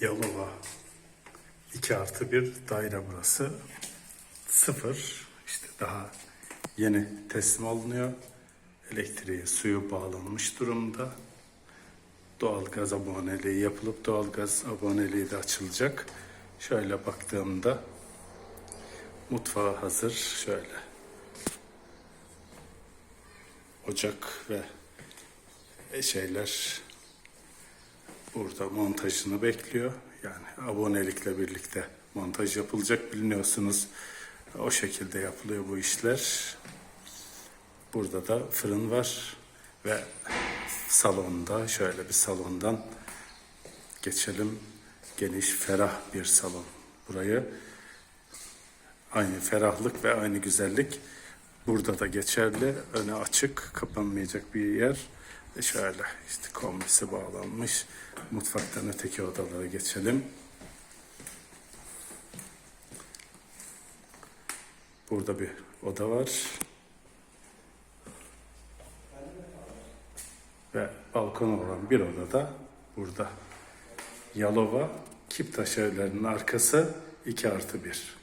Yalova 2 artı bir daire burası. Sıfır. İşte daha yeni teslim alınıyor. Elektriği, suyu bağlanmış durumda. Doğalgaz aboneliği yapılıp doğalgaz aboneliği de açılacak. Şöyle baktığımda mutfağı hazır. Şöyle ocak ve şeyler burada montajını bekliyor. Yani abonelikle birlikte montaj yapılacak biliyorsunuz. O şekilde yapılıyor bu işler. Burada da fırın var ve salonda şöyle bir salondan geçelim. Geniş, ferah bir salon. Burayı aynı ferahlık ve aynı güzellik burada da geçerli. Öne açık, kapanmayacak bir yer. Şöyle işte kombisi bağlanmış. Mutfaktan öteki odalara geçelim. Burada bir oda var. Ve balkon olan bir odada burada. Yalova Kiptaş evlerinin arkası 2 artı 1.